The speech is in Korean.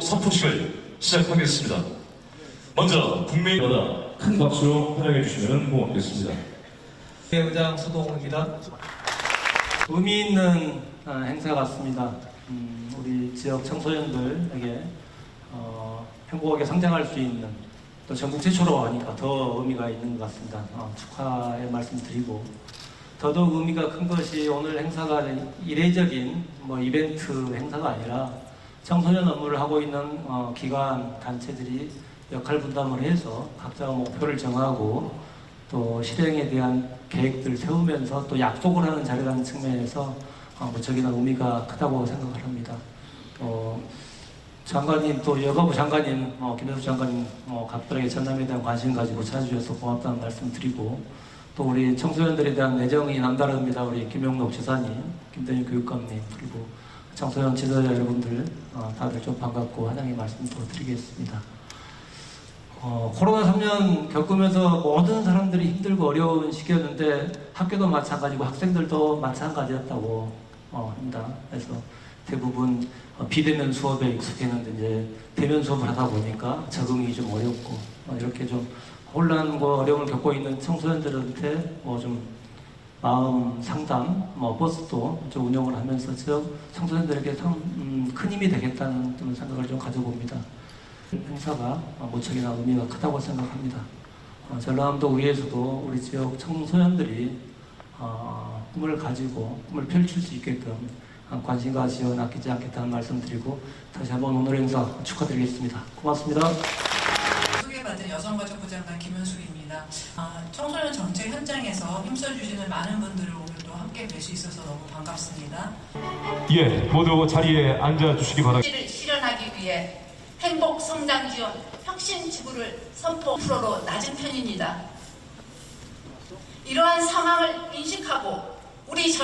기록 선포식을 시작하겠습니다. 먼저 국민보다 큰 박수로 환영해 주시면 고맙겠습니다. 의장 수동입니다. 의미 있는 어, 행사 같습니다. 음, 우리 지역 청소년들에게 어, 행복하게 성장할 수 있는 또 전국 최초로 하니까 더 의미가 있는 것 같습니다. 어, 축하의 말씀드리고 더더욱 의미가 큰 것이 오늘 행사가 이례적인 뭐 이벤트 행사가 아니라 청소년 업무를 하고 있는 어, 기관 단체들이 역할 분담을 해서 각자가 목표를 정하고 또 실행에 대한 계획들 세우면서 또 약속을 하는 자리라는 측면에서 어, 무척이나 의미가 크다고 생각을 합니다. 어, 장관님 또 여가부 장관님 어, 김현수 장관님 어, 각별하게 전남에 대한 관심 가지고 찾아주셔서 고맙다는 말씀 드리고 또 우리 청소년들에 대한 애정이 남다릅니다. 우리 김용록 지사님, 김대중 교육감님 그리고 청소년 지도자 여러분들 어, 다들 좀 반갑고 환영의 말씀도 드리겠습니다. 어, 코로나 3년 겪으면서 모든 사람들이 힘들고 어려운 시기였는데 학교도 마찬가지고 학생들도 마찬가지였다고 어, 합니다. 그래서 대부분 어, 비대면 수업에 익숙했는데 이제 대면 수업을 하다 보니까 적응이 좀 어렵고 어, 이렇게 좀 혼란과 어려움을 겪고 있는 청소년들한테 뭐 좀 마음 상담, 뭐 버스도 좀 운영을 하면서 저 청소년들에게 참 음, 큰 힘이 되겠다는 그런 생각을 좀 가져봅니다. 행사가 어, 무척이나 의미가 크다고 생각합니다. 어, 전라남도 의회에서도 우리 지역 청소년들이 어, 꿈을 가지고 꿈을 펼칠 수 있게끔 어, 관심과 지원 아끼지 않겠다는 말씀드리고 다시 한번 오늘 행사 축하드리겠습니다. 고맙습니다. 소개받은 여성가족부 장관 김현숙입니다. 아, 청소년 정책 현장에서 힘써주시는 많은 분들을 오늘 또 함께 뵐 수 있어서 너무 반갑습니다. 예, 모두 자리에 앉아 주시기 바랍니다. 를 실현하기 위해 행복 성장 지원 혁신 지구를 선포 프로로 낮은 편입니다. 이러한 상황을 인식하고 우리 전